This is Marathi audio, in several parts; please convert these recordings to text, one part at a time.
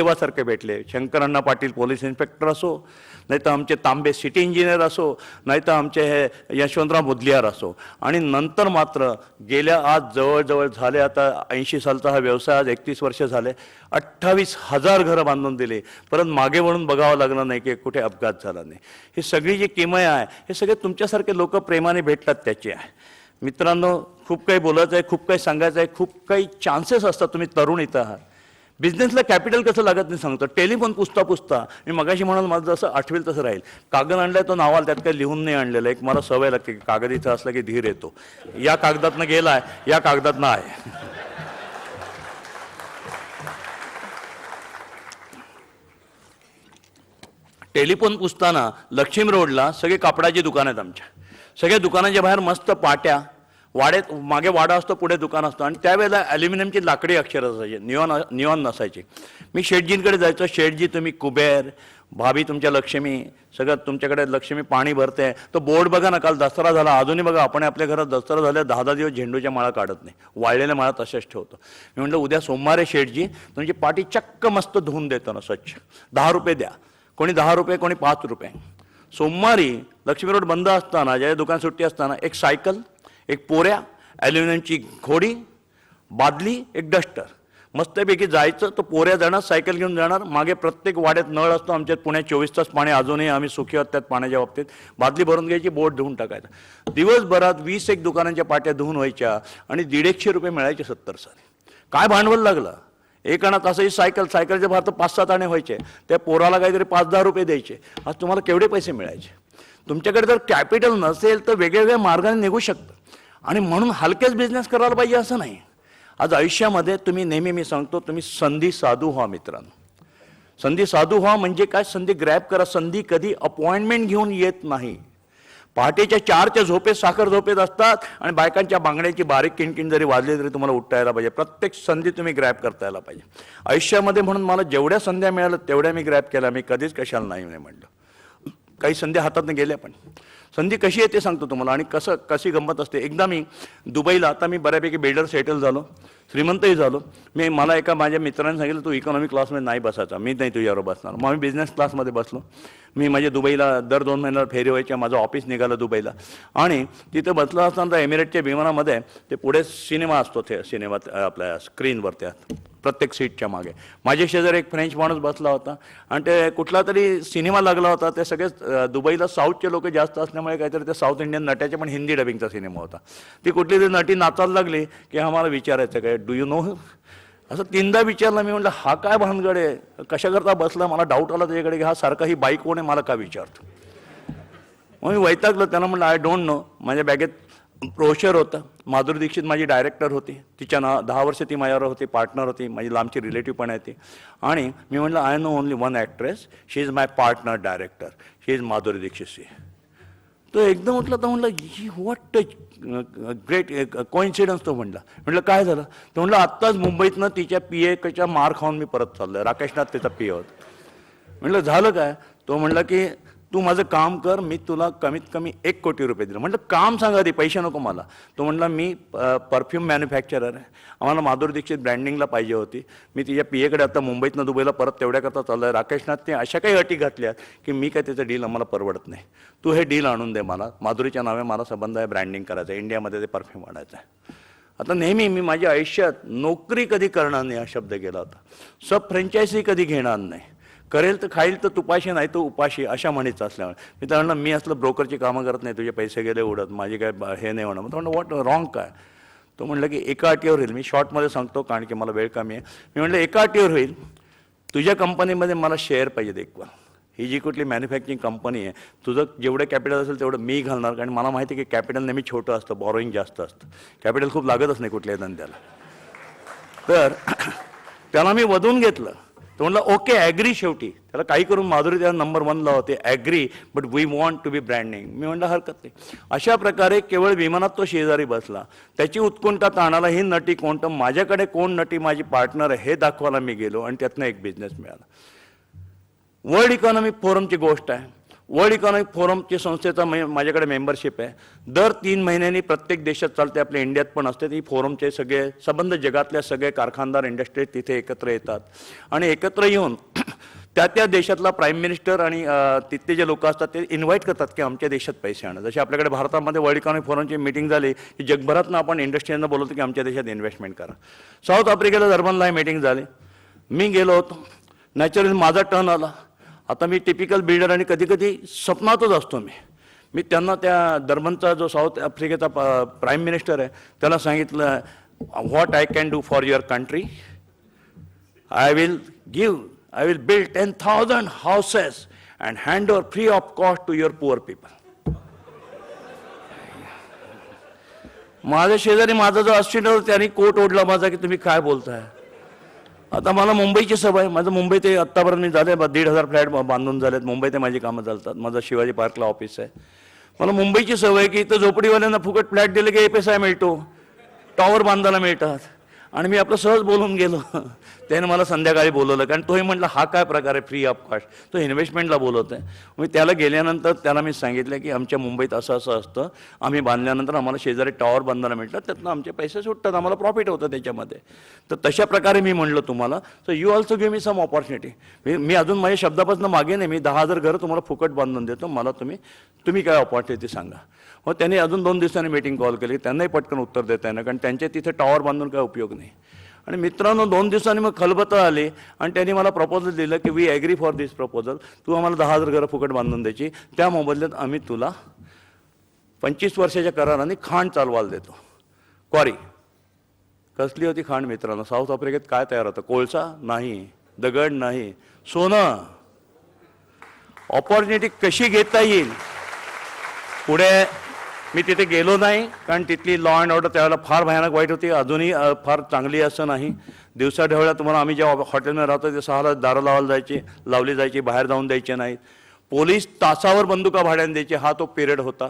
देवासारखे भेटले. शंकरांना पाटील पोलीस इन्स्पेक्टर असो नाही तर आमचे तांबे सिटी इंजिनियर असो नाही तर आमचे हे यशवंतराव मुदलियार असो. आणि नंतर मात्र गेल्या आज जवळजवळ झाले आता ऐंशी सालचा हा व्यवसाय आज एकतीस वर्ष झाले अठ्ठावीस हजार घरं बांधून दिले. परत मागे वळून बघावं लागलं नाही की कुठे अपघात झाला नाही. ही सगळी जी किमय आहे हे सगळे तुमच्यासारखे लोक प्रेमाने भेटतात त्याची आहे. मित्रांनो खूप काही बोलायचं आहे खूप काही सांगायचं आहे खूप काही चान्सेस असतात तुम्ही तरुण इथं आहात. बिझनेसला कॅपिटल कसं लागत नाही सांगतो. टेलिफोन पुसता पुसता मी मगाशी म्हणाल माझं जसं आठवेल तसं राहील. कागद आणलाय तो नावाल त्यात काही लिहून नाही आणलेलं. एक मला सवय लागते की कागद इथं असला की धीर येतो. या कागदातनं गेलाय या कागदातनं आहे. टेलिफोन पुसताना लक्ष्मी रोडला सगळे कापडाची दुकानं आहेत आमच्या. सगळ्या दुकानाच्या बाहेर मस्त पाट्या वाडेत मागे वाडा असतो पुढे दुकान असतं. आणि त्यावेळेला ॲल्युमिनियमची लाकडी अक्षर असायचे. नियॉन नियॉन नसायचे. मी शेटजींकडे जायचो. शेटजी तुम्ही कुबेर भाभी तुमच्या लक्ष्मी सगळं तुमच्याकडे लक्ष्मी पाणी भरते. तो बोर्ड बघा ना काल दसरा झाला. अजूनही बघा आपण आपल्या घरात दसरा झाल्या दहा दहा दिवस झेंडूच्या माळा काढत नाही. वाळलेल्या माळा तशाच ठेवतो. मी म्हटलं उद्या सोमवारे शेठजी तुमची पाठी चक्क मस्त धुवून देतो ना स्वच्छ. दहा रुपये द्या. कोणी दहा रुपये कोणी पाच रुपये. सोमवारी लक्ष्मी रोड बंद असताना ज्या दुकान सुट्टी असताना एक सायकल एक पोऱ्या ॲल्युमिनियमची घोडी बादली एक डस्टर. मस्तपैकी जायचं तर पोऱ्या जाणार सायकल घेऊन जाणार. मागे प्रत्येक वाड्यात नळ असतो आमच्यात पुण्यात चोवीस तास पाणी अजूनही आम्ही सुखी आहोत त्यात पाण्याच्या बाबतीत. बादली भरून घ्यायची बोट धुवून टाकायचं. दिवसभरात वीस एक दुकानांच्या पाट्या धुवून व्हायच्या आणि दीड एकशे रुपये मिळायचे सत्तर साली. काय भांडवल लागलं? एक आणत असंही सायकल सायकलच्या तर पाच सात आणे व्हायचे. त्या पोराला काहीतरी पाच दहा रुपये द्यायचे. आज तुम्हाला केवढे पैसे मिळायचे? तुमच्याकडे जर कॅपिटल नसेल तर वेगवेगळ्या मार्गाने निघू शकतं. आणि म्हणून हलकेच बिझनेस करायला पाहिजे असं नाही. आज आयुष्यामध्ये तुम्ही नेहमी मी सांगतो तुम्ही संधी साधू व्हा मित्रांनो. संधी साधू व्हा म्हणजे काय? संधी ग्रॅप करा. संधी कधी अपॉइंटमेंट घेऊन येत नाही. पहाटेच्या चारच्या झोपेत साखर झोपेत असतात आणि बायकांच्या बांगड्याची बारीक किणकिण जरी वाजली तरी तुम्हाला उठता यायला पाहिजे. प्रत्येक संधी तुम्ही ग्रॅप करता यायला पाहिजे. आयुष्यामध्ये म्हणून मला जेवढ्या संध्या मिळाल्या तेवढ्या मी ग्रॅब केल्या. मी कधीच कशाला नाही नाही म्हटलं काही संध्या हातातनं गेल्या पण. संधी कशी आहे ते सांगतो तुम्हाला. आणि कसं कशी गंमत असते. एकदा मी दुबईला आता मी बऱ्यापैकी बिल्डर सेटल झालो. श्रीमंतही झालो. मी मला एका माझ्या मित्राने सांगितलं तू इकॉनॉमी क्लासमध्ये नाही बसायचा. मी नाही तुझ्यावर बसणार. मग आम्ही बिझनेस क्लासमध्ये बसलो. मी माझ्या दुबईला दर दोन महिन्याला फेरी व्हायच्या माझं ऑफिस निघालं दुबईला. आणि तिथं बसलं असताना एमिरेटच्या विमानामध्ये ते पुढे सिनेमा असतो ते सिनेमा आपल्या स्क्रीनवर त्या प्रत्येक सीटच्या मागे. माझ्या शेजारी एक फ्रेंच माणूस बसला होता. आणि ते कुठला तरी सिनेमा लागला होता. ते सगळेच दुबईला साऊथचे लोक जास्त असल्यामुळे काहीतरी ते साऊथ इंडियन नट्याचे पण हिंदी डबिंगचा सिनेमा होता. ती कुठली तरी नटी नाचायला लागली की आम्हाला विचारायचं काय? डू यू नो असं तीनदा विचारलं मी म्हटलं हा काय भानगड आहे? कशा करता बसला? मला डाऊट आला त्याच्याकडे की हा सारखा ही बाईक कोण आहे? मला का विचारतो? मग मी वैतागलो त्यांना म्हटलं आय डोंट नो माझ्या बॅगेत ब्रोशर होतं. माधुरी दीक्षित माझी डायरेक्टर होती. तिच्या ना दहा वर्ष ती माझ्यावर होती पार्टनर होती. माझी लांबची रिलेटिव्ह पण आहे ती. आणि मी म्हटलं I know only one actress she is my partner director she is Madhuri Dixit see तो एकदम म्हटलं तर म्हटलं ही वॉट ग्रेट कोइन्सिडन्स तो म्हणला. म्हटलं काय झालं? तो म्हटलं आत्ताच मुंबईतनं तिच्या पी एच्या मार खाऊन मी परत चाललोय. राकेशनाथ त्याचा पी होता. म्हटलं झालं काय? तो म्हणला की तू माझं काम कर मी तुला कमीत कमी एक कोटी रुपये दिले म्हटलं काम सांगा आधी पैसे नको मला. तो म्हटला मी परफ्यूम मॅन्युफॅक्चरर आहे. आम्हाला माधुरी दीक्षित ब्रँडिंगला पाहिजे होती. मी तिच्या पी एकडे आता मुंबईतनं दुबईला परत तेवढ्याकरता चाललं आहे राकेशनाथने अशा काही अटी घातल्या की मी काय त्याचं डील आम्हाला परवडत नाही. तू हे डील आणून दे मला. माधुरीच्या नावे मला संबंध आहे ब्रँडिंग करायचं आहे. इंडियामध्ये ते परफ्यूम आणायचं आहे. आता नेहमी मी माझ्या आयुष्यात नोकरी कधी करणार नाही हा शब्द गेला होता. सब फ्रँचायझी कधी घेणार नाही. करेल तर खाईल तर तुपाशी नाही तर उपाशी अशा म्हणीचं असल्यामुळे. मी तर म्हणलं मी असलं ब्रोकरची कामं करत नाही तुझे पैसे गेले उडत माझे काय ब- हे नाही होणार. मग म्हणलं वॉट रॉंग काय? तो म्हणलं की एका अटीवर होईल. मी शॉर्टमध्ये सांगतो कारण की मला वेळ कमी आहे. मी म्हणलं एका अटीवर होईल. तुझ्या कंपनीमध्ये मला शेअर पाहिजे एक ही जी कुठली मॅन्युफॅक्चरिंग कंपनी आहे तुझं जेवढं कॅपिटल असेल तेवढं मी घालणार. कारण मला माहिती आहे की कॅपिटल नेहमी छोटं असतं बॉरोईंग जास्त असतं. कॅपिटल खूप लागतच नाही कुठल्याही धंद्याला. तर त्याला मी वधून घेतलं. तो म्हणलं ओके ॲग्री शेवटी. त्याला काही करून माधुरी त्याला नंबर वनला होते agree but we want to be branding मी म्हणलं हरकत नाही. अशा प्रकारे केवळ विमानात तो शेजारी बसला. त्याची उत्कुंठा ताणाला ही नटी कोणतं माझ्याकडे कोण नटी माझी पार्टनर आहे हे दाखवायला मी गेलो आणि त्यातनं एक बिझनेस मिळाला. वर्ल्ड इकॉनॉमिक फोरमची गोष्ट आहे. वर्ल्ड इकॉनॉमिक फोरमची संस्थेचा मै- माझ्याकडे मेंबरशिप आहे. दर तीन महिन्यांनी प्रत्येक देशात चालते आपल्या इंडियात पण असते. ती फोरमचे सगळे संबंध जगातल्या सगळे कारखानदार इंडस्ट्री तिथे एकत्र येतात. आणि एकत्र येऊन त्या त्या देशातला प्राईम मिनिस्टर आणि तिथले जे लोक असतात ते इन्व्हाइट करतात की आमच्या देशात पैसे आणा. जसे आपल्याकडे भारतामध्ये वर्ल्ड इकॉनॉमिक फोरमची मीटिंग झाली की जगभरातनं आपण इंडस्ट्रीजना बोलवतो की आमच्या देशात इन्व्हेस्टमेंट करा. साऊथ आफ्रिकेला दरम्यानला ही मीटिंग झाली. मी गेलो होतो. नॅचरली माझा टर्न आला. आता मी टिपिकल बिल्डर आणि कधीकधी स्वप्नातच असतो मी. मी त्यांना त्या दर्मनचा जो साऊथ आफ्रिकेचा प्राईम मिनिस्टर आहे त्याला सांगितलं what I can do for your country I will give I will build ten thousand houses and hand over free of cost to your poor people माझ्या शेजारी माझा जो असिस्टंट होता त्यांनी कोट ओढला माझा की तुम्ही काय बोलताय? आता मला मुंबईची सवय माझं मुंबई ते आत्तापर्यंत मी झाले बा- दीड हजार फ्लॅट बांधून झालेत. ते माझी कामं चालतात. माझं शिवाजी पार्कला ऑफिस आहे. मला मुंबईची सवय आहे की इथं झोपडीवाल्यांना फुकट फ्लॅट दिले की एस आय मिळतो. टॉवर बांधायला मिळतात. आणि मी आपलं सहज बोलून गेलो. त्याने मला संध्याकाळी बोलवलं. कारण तोही म्हटलं हा काय प्रकार आहे? फ्री ऑफ कॉस्ट तो इन्व्हेस्टमेंटला बोलवत आहे मी त्याला गेल्यानंतर त्याला मी सांगितलं की आमच्या मुंबईत असं असं असतं. आम्ही बांधल्यानंतर आम्हाला शेजारी टॉवर बांधायला मिळतात. त्यातनं आमचे पैसे सुटतात. आम्हाला प्रॉफिट होतं त्याच्यामध्ये. तर तशा प्रकारे मी म्हणलं तुम्हाला so you also give me some opportunity मी मी अजून माझ्या शब्दापासून मागे नाही. मी दहा हजार घरं तुम्हाला फुकट बांधून देतो. मला तुम्ही तुम्ही काय ऑपॉर्च्युनिटी सांगा. मग त्यांनी अजून दोन दिवसांनी मीटिंग कॉल केली. त्यांनाही पटकन उत्तर देता येणं कारण त्यांच्या तिथे टॉवर बांधून काय उपयोग नाही. आणि मित्रांनो दोन दिवसांनी मग खलबतं आली आणि त्यांनी मला प्रपोजल दिलं की we agree for this proposal तू आम्हाला दहा हजार घरं फुकट बांधून द्यायची. त्या मोबदल्यात आम्ही तुला पंचवीस वर्षाच्या कराराने खांड चालवायला देतो. क्वारी कसली होती खांड मित्रांनो? साऊथ आफ्रिकेत काय तयार होतं? कोळसा? नाही. दगड? नाही. सोनं. ऑपॉर्च्युनिटी कशी घेता येईल? पुढे मी तिथे गेलो नाही कारण तिथली लॉ अँड ऑर्डर त्यावेळेला फार भयानक वाईट होती. अजूनही फार चांगली असं नाही. दिवसा ढवळ्या तुम्हाला आम्ही ज्या हॉटेलमध्ये राहतो ते सहाला दारं लावायला जायची लावली जायची बाहेर जाऊन द्यायचे नाहीत. पोलीस तासावर बंदुका भाड्याने द्यायचे हा तो पिरियड होता.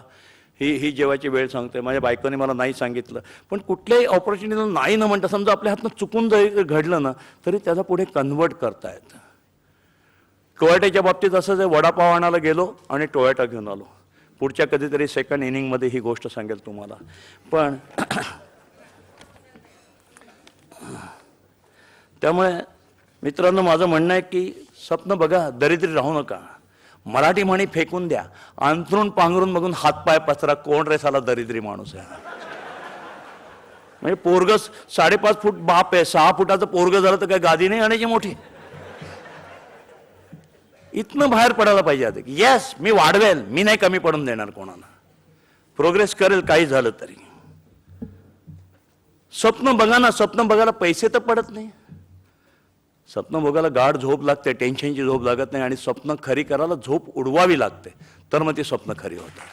ही ही जेवायची वेळ सांगते. माझ्या बायकोने मला नाही सांगितलं. पण कुठल्याही ऑपॉर्च्युनिटीला नाही ना म्हणता समजा आपल्या हातनं चुकून जरी घडलं ना तरी त्याचा पुढे कन्वर्ट करता येतं. टोयटाच्या बाबतीत असंच आहे वडापाव आणायला गेलो आणि टोयॅटा घेऊन आलो. पुढच्या कधीतरी सेकंड इनिंगमध्ये ही गोष्ट सांगेल तुम्हाला. पण त्यामुळे मित्रांनो माझं म्हणणं आहे की स्वप्न बघा दरिद्री राहू नका. मराठी म्हणी फेकून द्या. अंथरून पांघरून बघून हातपाय पसरा कोण रे साला दरिद्री माणूस आहे? म्हणजे पोरग साडेपाच फूट बाप आहे सहा फुटाचं पोरग झालं तर काय गादी नाही आणायची मोठी? इथनं बाहेर पडायला पाहिजे आता येस मी वाढवेल. मी नाही कमी पडून देणार कोणाला. प्रोग्रेस करेल काही झालं तरी. स्वप्न बघा ना स्वप्न बघायला पैसे तर पडत नाही. स्वप्न बघायला गाढ झोप लागते टेन्शनची झोप लागत नाही आणि स्वप्न खरी करायला झोप उडवावी लागते. तर मग ती स्वप्न खरी होतात.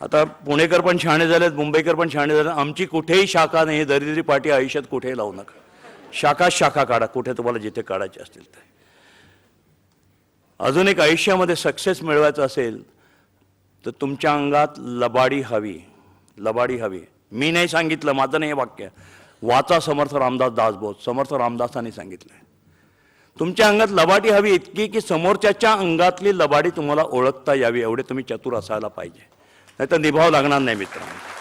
आता पुणेकर पण शहाणे झालेत मुंबईकर पण शहाणे झाले आमची कुठेही शाखा नाही दरिद्री पाठी आयुष्यात कुठेही लावू नका. शाखा शाखा काढा कुठे तुम्हाला जिथे काढायचे असतील ते. अजून एक आयुष्यामध्ये सक्सेस मिळवायचं असेल तर तुमच्या अंगात लबाडी हवी लबाडी हवी. मी नाही सांगितलं माझं नाही हे वाक्य. वाचा समर्थ रामदास दासबोध समर्थ रामदासांनी सांगितलंय. तुमच्या अंगात लबाडी हवी इतकी की समोरच्याच्या अंगातली लबाडी तुम्हाला ओळखता यावी एवढे तुम्ही चतुर असायला पाहिजे. नाही तर निभाव लागणार नाही मित्रांनो.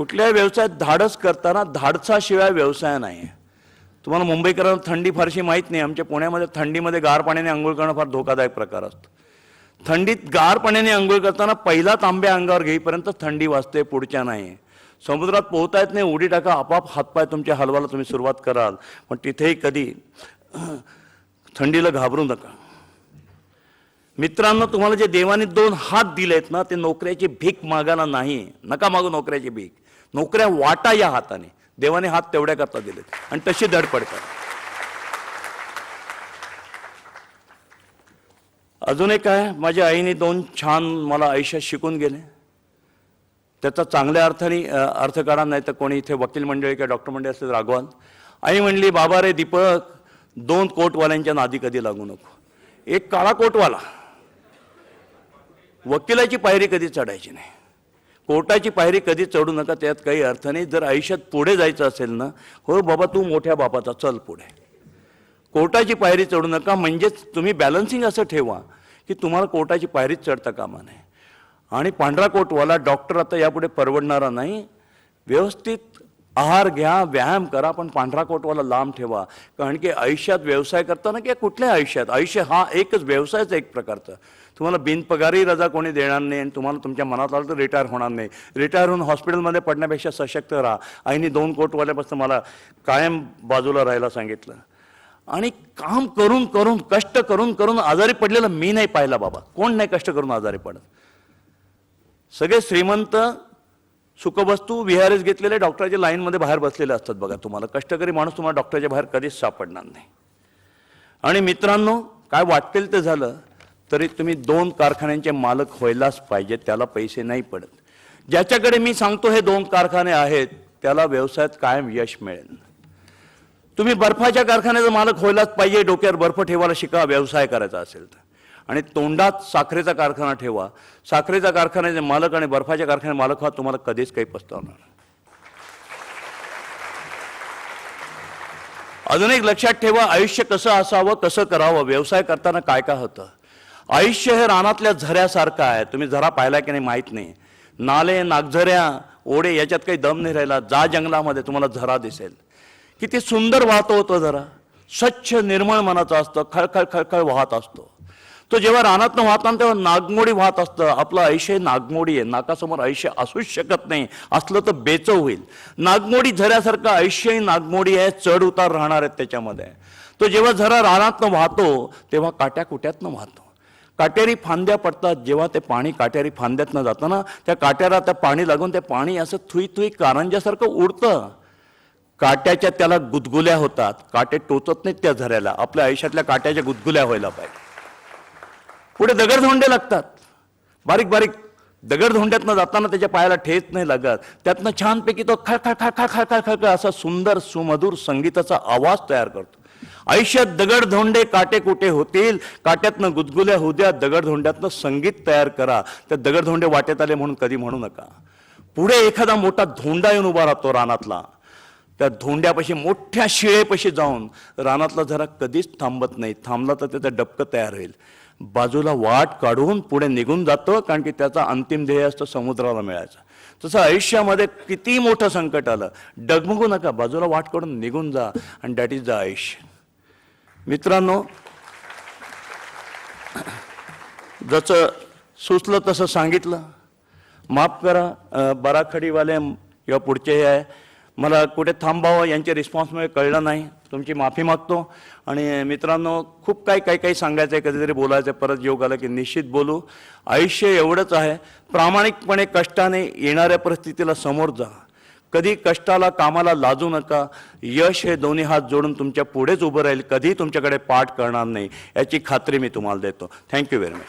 कुठल्याही व्यवसायात धाडस करताना धाडसाशिवाय व्यवसाय नाही तुम्हाला मुंबईकरांना थंडी फारशी माहीत नाही. आमच्या पुण्यामध्ये थंडीमध्ये गार पाण्याने आंघोळ करणं फार धोकादायक प्रकार असतो. थंडीत गार पाण्याने आंघोळ करताना पहिला तांब्या अंगावर घेईपर्यंत थंडी वाजते पुढच्या नाही. समुद्रात पोहता येत नाही उडी टाका आपाप हातपाय तुमच्या हलवाला तुम्ही सुरुवात कराल. पण तिथेही कधी थंडीला घाबरू नका. मित्रांनो तुम्हाला जे देवाने दोन हात दिलेत ना ते नोकऱ्याची भीक मागायला नाही. नका मागू नोकऱ्याची भीक. नोकऱ्या वाटा या हाताने. देवाने हात तेवढ्या करता दिलेत. आणि तशी धडपड करा. अजून एक आहे माझ्या आईने दोन छान मला आयुष्यात शिकून गेले. त्याचा चांगल्या अर्थाने अर्थ काढा नाही तर कोणी इथे वकील मंडळी किंवा डॉक्टर मंडळी असले रागवाल. आई म्हणली बाबा रे दीपक दोन कोटवाल्यांच्या नादी कधी लागू नको? एक काळा कोटवाला. वकिलाची पायरी कधी चढायची नाही. कोर्टाची पायरी कधी चढू नका त्यात काही अर्थ नाही. जर आयुष्यात पुढे जायचं असेल ना हो बाबा तू मोठ्या बापाचा चल पुढे. कोर्टाची पायरी चढू नका म्हणजेच तुम्ही बॅलन्सिंग असं ठेवा की तुम्हाला कोर्टाची पायरीच चढता कामा नये. आणि पांढरा कोटवाला डॉक्टर आता यापुढे परवडणारा नाही. व्यवस्थित आहार घ्या व्यायाम करा पण पांढरा कोटवाला लांब ठेवा. कारण की आयुष्यात व्यवसाय करताना किंवा कुठल्या आयुष्यात? आयुष्य हा एकच व्यवसायच एक प्रकारचा. तुम्हाला बिनपगारी रजा कोणी देणार नाही आणि तुम्हाला तुमच्या मनात आलं तर रिटायर होणार नाही. रिटायर होऊन हॉस्पिटलमध्ये पडण्यापेक्षा सशक्त राहा. आईने दोन कोटवाल्यापासून मला कायम बाजूला राहायला सांगितलं. आणि काम करून करून कष्ट करून करून आजारी पडलेलं मी नाही पाहिला बाबा. कोण नाही कष्ट करून आजारी पडत? सगळे श्रीमंत सुखवस्तू विहारेस घेतलेले डॉक्टरच्या लाईनमध्ये बाहेर बसलेले असतात बघा तुम्हाला. कष्टकरी माणूस तुम्हाला डॉक्टरच्या बाहेर कधीच सापडणार नाही. आणि मित्रांनो काय वाटेल ते झालं तरी तुम्ही दोन कारखान्यांचे मालक व्हायलाच पाहिजे त्याला पैसे नाही पडत. ज्याच्याकडे मी सांगतो हे दोन कारखाने आहेत त्याला व्यवसायात कायम यश मिळेल. तुम्ही बर्फाच्या कारखान्याचा मालक व्हायलाच पाहिजे डोक्यावर बर्फ ठेवायला शिका व्यवसाय करायचा असेल तर. आणि तोंडात साखरेचा कारखाना ठेवा. साखरेचा कारखान्याचे मालक आणि बर्फाच्या कारखान्याचे मालक व्हा तुम्हाला कधीच काही पस्तावणार अजून एक लक्षात ठेवा आयुष्य कसं असावं कसं करावं व्यवसाय करताना काय काय होतं? आयुष्य हे रानातल्या झऱ्यासारखं आहे. तुम्ही झरा पाहिला की नाही माहीत नाही. नाले नागझऱ्या ओढे याच्यात काही दम नाही राहिला. जा जंगलामध्ये तुम्हाला झरा दिसेल. किती सुंदर वाहतो होतो जरा. स्वच्छ निर्मळ मनाचा असतं खळखळ खळखळ वाहत असतो. तो जेव्हा रानातनं वाहताना तेव्हा नागमोडी वाहत असतं. आपलं आयुष्य नागमोडी आहे. नाकासमोर आयुष्य असूच शकत नाही. असलं तर बेचव होईल. नागमोडी झऱ्यासारखं आयुष्यही नागमोडी आहे. चढ उतार राहणार आहेत त्याच्यामध्ये. तो जेव्हा झरा रानातनं वाहतो तेव्हा काट्या कुट्यातनं वाहतो. काटेरी फांद्या पडतात. जेव्हा ते पाणी काटेरी फांद्यातनं जातं ना त्या काट्याला त्या पाणी लागून ते पाणी असं थुई थुई कारंजासारखं उडतं. काट्याच्या त्याला गुदगुल्या होतात. काटे टोचत नाहीत त्या झऱ्याला. आपल्या आयुष्यातल्या काट्याच्या गुदगुल्या व्हायला पाहिजे. पुढे दगडधोंडे लागतात. बारीक बारीक दगडधोंड्यातनं जाताना त्याच्या पायाला ठेच नाही लागत. त्यातनं छानपैकी तो खळ खळ खळ खळ खळ खळ खळ असा सुंदर सुमधूर संगीताचा आवाज तयार करतो. आयुष्यात दगडधोंडे काटे कुठे होतील? काट्यातनं गुदगुल्या होऊ द्या दगडधोंड्यातनं संगीत तयार करा. त्या दगडधोंडे वाटेत आले म्हणून कधी म्हणू नका. पुढे एखादा मोठा धोंडा येऊन उभा राहतो रानातला. त्या धोंड्यापाशी मोठ्या शिळेपाशी जाऊन रानातला जरा कधीच थांबत नाही. थांबला तर त्याचा डबकं तयार होईल. बाजूला वाट काढून पुढे निघून जातो कारण की त्याचा अंतिम ध्येय असतं समुद्राला मिळायचं. तसं आयुष्यामध्ये किती मोठं संकट आलं. डगमगू नका बाजूला वाट काढून निघून जा आणि दॅट इज द आयुष्य. मित्रांनो जसं सुचलं तसं सांगितलं. माफ करा बराखडीवाले किंवा पुढचे हे आहे. मला कुठे थांबावं यांच्या रिस्पॉन्समुळे कळलं नाही. तुमची माफी मागतो. आणि मित्रांनो खूप काही काही काही सांगायचं आहे कधीतरी बोलायचं आहे. परत योग आला की निश्चित बोलू. आयुष्य एवढंच आहे. प्रामाणिकपणे कष्टाने येणाऱ्या परिस्थितीला समोर जा. कधी कष्टाला कामाला लाजू नका. यश हे दोन्ही हात जोडून तुमच्या पुढेच उभं राहील. कधी तुमच्याकडे पाठ करणार नाही. याची खात्री मी तुम्हाला देतो. थँक्यू व्हेरी मच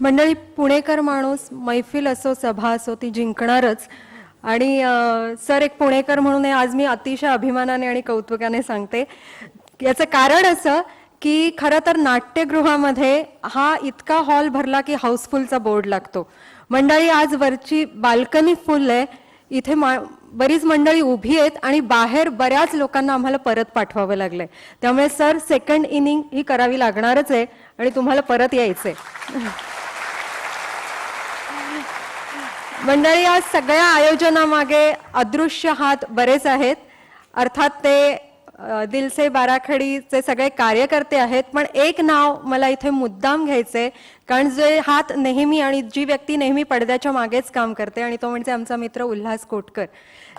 मंडळी पुणेकर माणूस मैफिल असो सभा असो ती जिंकणारच. आणि सर एक पुणेकर म्हणून आज मी अतिशय अभिमानाने आणि कौतुकाने सांगते. याचं कारण असं की खरं तर नाट्यगृहामध्ये हा इतका हॉल भरला की हाऊसफुलचा बोर्ड लागतो. मंडळी आज वरची बाल्कनी फुल आहे. इथे मा बरीच मंडळी उभी आहेत आणि बाहेर बऱ्याच लोकांना आम्हाला परत पाठवावं लागलंय. त्यामुळे सर सेकंड इनिंग ही करावी लागणारच आहे आणि तुम्हाला परत यायचंय. मंडळी या सगळ्या आयोजनामागे अदृश्य हात बरेच आहेत. अर्थात ते दिलसे बाराखडीचे सगळे कार्यकर्ते आहेत. पण एक नाव मला इथे मुद्दाम घ्यायचंय कारण जे हात नेहमी आणि जी व्यक्ती नेहमी पडद्याच्या मागेच काम करते आणि तो म्हणजे आमचा मित्र उल्हास कोटकर.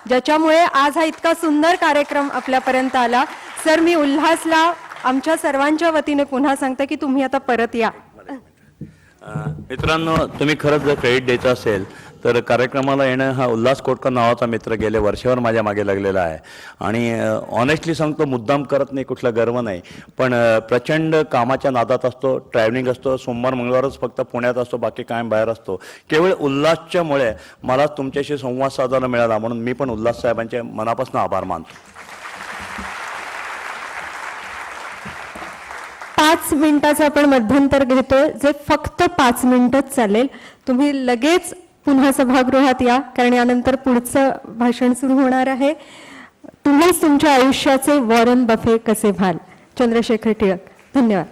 ज्याच्यामुळे आज हा इतका सुंदर कार्यक्रम आपल्यापर्यंत आला. सर मी उल्हासला आमच्या सर्वांच्या वतीने पुन्हा सांगते की तुम्ही आता परत या. मित्रांनो तुम्ही खरंच जर क्रेडिट द्यायचं असेल तर कार्यक्रमाला येणं हा उल्हास कोटकर नावाचा मित्र गेले वर्षभर माझ्या मागे लागलेला आहे. आणि ऑनेस्टली सांगतो मुद्दाम करत नाही कुठला गर्व नाही. पण प्रचंड कामाच्या नादात असतो ट्रॅव्हलिंग असतो सोमवार मंगळवारच फक्त पुण्यात असतो बाकी कायम बाहेर असतो. केवळ उल्हासच्यामुळे मला तुमच्याशी संवाद साधायला मिळाला म्हणून मी पण उल्हास साहेबांचे मनापासून आभार मानतो. पाच मिनिटाचं आपण मध्यंतर घेतोय जे फक्त पाच मिनिटच चालेल. तुम्ही लगेच पुन्हा सभागृहात या कारण यानंतर पुढचं भाषण सुरू होणार आहे. तुम्हीच तुमच्या आयुष्याचे वॉरन बफे कसे व्हाल? चंद्रशेखर टिळक धन्यवाद.